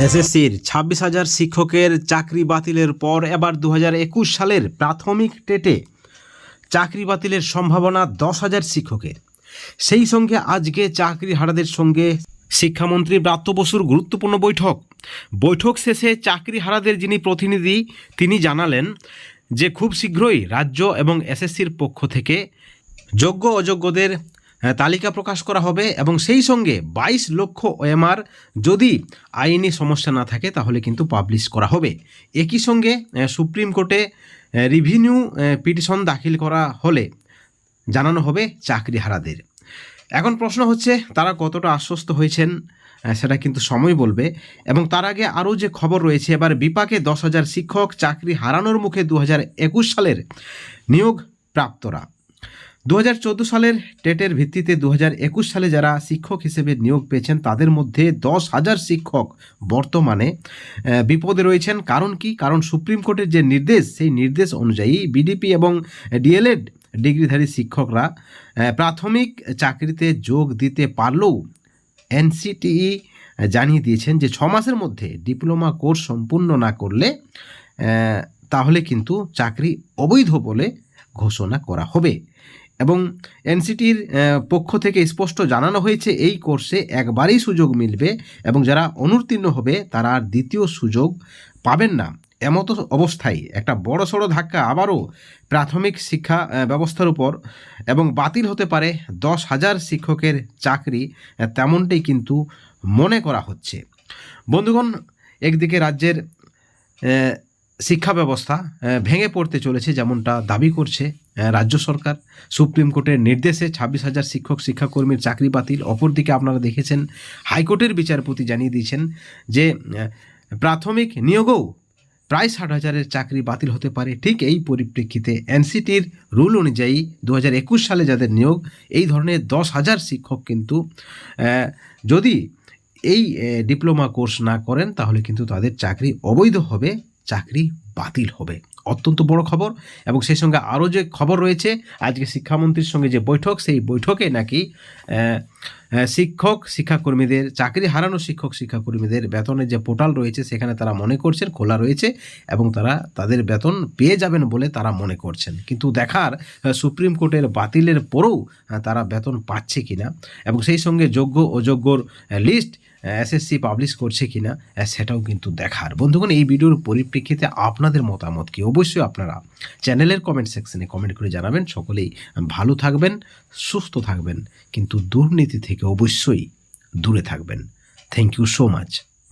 এসএসসির ছাব্বিশ হাজার শিক্ষকের চাকরি বাতিলের পর এবার দু সালের প্রাথমিক টেটে চাকরি বাতিলের সম্ভাবনা দশ হাজার শিক্ষকের। সেই সঙ্গে আজকে চাকরি হারাদের সঙ্গে শিক্ষামন্ত্রী ব্রাত্য বসুর গুরুত্বপূর্ণ বৈঠক। বৈঠক শেষে চাকরি হারাদের যিনি প্রতিনিধি, তিনি জানালেন যে খুব শীঘ্রই রাজ্য এবং এসএসসির পক্ষ থেকে যোগ্য অযোগ্যদের তালিকা প্রকাশ করা হবে এবং সেই সঙ্গে বাইশ লক্ষ ওএমআর যদি আইনি সমস্যা না থাকে তাহলে কিন্তু পাবলিশ করা হবে। একই সঙ্গে সুপ্রিম কোর্টে রিভিনিউ পিটিশন দাখিল করা হলে জানানো হবে চাকরিহারাদের এখন প্রশ্ন হচ্ছে, তারা কতটা আশ্বস্ত হয়েছেন? সেটা কিন্তু সময় বলবে। এবং তার আগে আরও যে খবর রয়েছে, এবার বিপাকে দশ হাজার শিক্ষক চাকরি হারানোর মুখে দু হাজার একুশ সালের নিয়োগ প্রাপ্তরা। দু হাজার চোদ্দ সালের টেটের ভিত্তিতে দু হাজার একুশ সালে যারা শিক্ষক হিসেবে নিয়োগ পেয়েছেন, তাদের মধ্যে দশ হাজার শিক্ষক বর্তমানে বিপদে রয়েছেন। কারণ কি? কারণ সুপ্রিম কোর্টের যে নির্দেশ, সেই নির্দেশ অনুযায়ী বিডিপি এবং ডিএলএড ডিগ্রিধারী শিক্ষকরা প্রাথমিক চাকরিতে যোগ দিতে পারলেও এনসিটিই জানিয়ে দিয়েছেন যে ছ মাসের মধ্যে ডিপ্লোমা কোর্স সম্পূর্ণ না করলে তাহলে কিন্তু চাকরি অবৈধ বলে ঘোষণা করা হবে। এবং এনসিটির পক্ষ থেকে স্পষ্ট জানানো হয়েছে, এই কোর্সে একবারই সুযোগ মিলবে এবং যারা অনুত্তীর্ণ হবে, তারা আর দ্বিতীয় সুযোগ পাবেন না। এমতো অবস্থায় একটা বড় সড়ো ধাক্কা আবারও প্রাথমিক শিক্ষা ব্যবস্থার উপর এবং বাতিল হতে পারে দশ হাজার শিক্ষকের চাকরি তেমনটাই কিন্তু মনে করা হচ্ছে। বন্ধুগণ, একদিকে রাজ্যের শিক্ষা ব্যবস্থা ভেঙে পড়তে চলেছে যেমনটা দাবি করছে রাজ্য সরকার, সুপ্রিম কোর্টের নির্দেশে ছাব্বিশ হাজার শিক্ষক, শিক্ষাকর্মীর চাকরি বাতিল। অপরদিকে আপনারা দেখেছেন, হাইকোর্টের বিচারপতি জানিয়ে দিয়েছেন যে প্রাথমিক নিয়োগও প্রায় ষাট হাজারের চাকরি বাতিল হতে পারে। ঠিক এই পরিপ্রেক্ষিতে এনসিটির রুল অনুযায়ী দু হাজার একুশ সালে যাদের নিয়োগ, এই ধরনের দশ হাজার শিক্ষক কিন্তু যদি এই ডিপ্লোমা কোর্স না করেন, তাহলে কিন্তু তাদের চাকরি অবৈধ হবে, চাকরি বাতিল হবে। অত্যন্ত বড় খবর এবং সেই সঙ্গে আরও যে খবর রয়েছে, আজকে শিক্ষামন্ত্রীর সঙ্গে যে বৈঠক, সেই বৈঠকে নাকি শিক্ষক শিক্ষাকর্মীদের, চাকরি হারানো শিক্ষক শিক্ষাকর্মীদের বেতনের যে পোর্টাল রয়েছে, সেখানে তারা মনে করছেন খোলা রয়েছে এবং তারা তাদের বেতন পেয়ে যাবেন বলে তারা মনে করছেন। কিন্তু দেখার সুপ্রিম কোর্টের বাতিলের পরেও তারা বেতন পাচ্ছে কিনা এবং সেই সঙ্গে যোগ্য, অযোগ্যর লিস্ট এসএসসি পাবলিশ করছে কি না সেটাও কিন্তু দেখার। বন্ধুগণ, এই ভিডিওর পরিপ্রেক্ষিতে আপনাদের মতামত কি? অবশ্যই আপনারা চ্যানেলের কমেন্ট সেকশনে কমেন্ট করে জানাবেন। সকলেই ভালো থাকবেন, সুস্থ থাকবেন। কিন্তু দুর্নীতি থেকে অবশ্যই দূরে থাকবেন। Thank you so much